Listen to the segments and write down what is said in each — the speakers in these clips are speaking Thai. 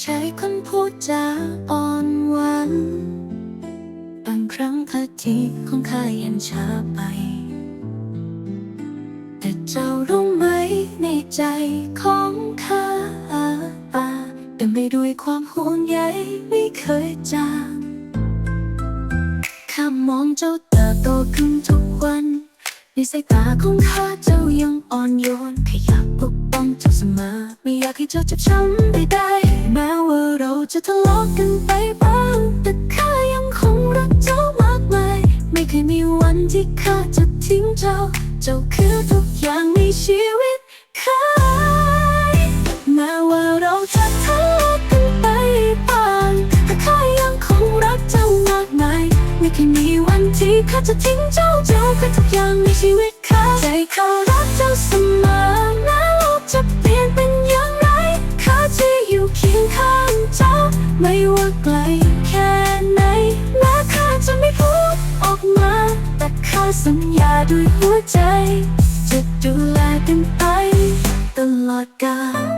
ใช่คนพูดจาอ่อนหวานบางครั้งคติของข้ายันช้าไป แต่เจ้ารู้ไหมในใจของข้าแต่ไม่ด้วยความห่วงใยไม่เคยจางข้ามองเจ้าเติโตขึ้นทุกวันในสายตาของข้าเจ้ายังอ่อนโยนขยับปกป้องเจ้าเสมอไม่อยากให้เจ้าเจ็บช้ำใดๆ กันไปบ้าง แต่ข้ายังคงรักเจ้ามากมาย ไม่เคยมีวันที่ข้าจะทิ้งเจ้า เจ้าคือทุกอย่างในชีวิตข้าแม้ว่าเราจะทะเลาะกันไปบ้างแต่ข้ายังคงรักเจ้ามากมายไม่เคยมีวันที่ข้าจะทิ้งเจ้าเจ้าคือทุกอย่างในชีวิตข้าใจเขารักเจ้าเสมอแม้โลกจะเปลี่ยนเป็น สัญญาด้วยหัวใจ จะดูแลกันไปตลอดกาล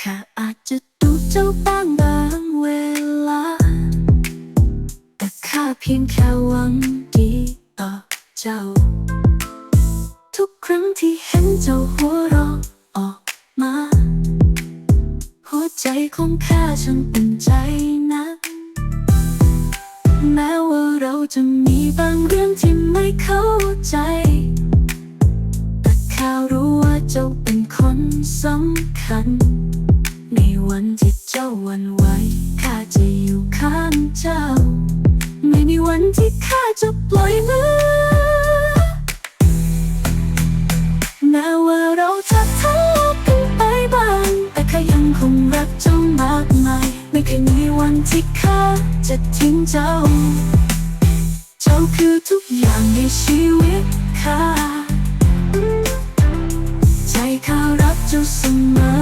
ข้าอาจจะดูเจ้าบ้างบางเวลา แต่ข้าเพียงแค่หวังดีต่อเจ้า ทุกครั้งที่เห็นเจ้าหัวเรา ใจของข้าช่างอุ่นใจนักแม้ว่าเราจะมีบางเรื่องที่ไม่เข้าใจ แต่ข้ารู้ว่าเจ้าเป็นคนสำคัญ ในวันที่เจ้าวันไหวข้าจะอยู่ข้างเจ้า ไม่มีวันที่ข้าจะปล่อยมือ จะทิ้งเจ้า เจ้าคือทุกอย่างในชีวิตข้า ใจข้ารักเจ้าเสมอ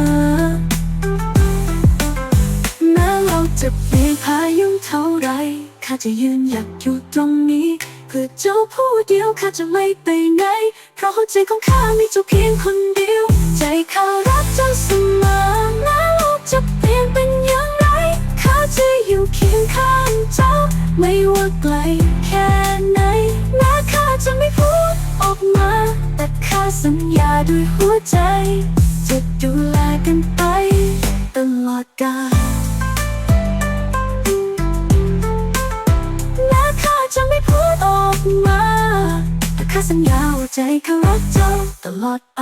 แม้เราจะเปลี่ยนพายุเท่าไรข้าจะยืนหยัดอยู่ตรงนี้เพื่อเจ้าผู้เดียวข้าจะไม่ไปไหน เพราะหัวใจของข้ามีเจ้าเพียงคนเดียว ใจข้ารักเจ้าเสมอแม้โลกจะเปลี่ยนเป็น ไม่ว่าไกลแค่ไหนแม้ข้าจะไม่พูดออกมา แต่ข้าสัญญาด้วยหัวใจ จะดูแลกันไปตลอดกาลแม้ข้าจะไม่พูดออกมา แต่ข้าสัญญาว่าใจข้ารักเจ้าตลอดไป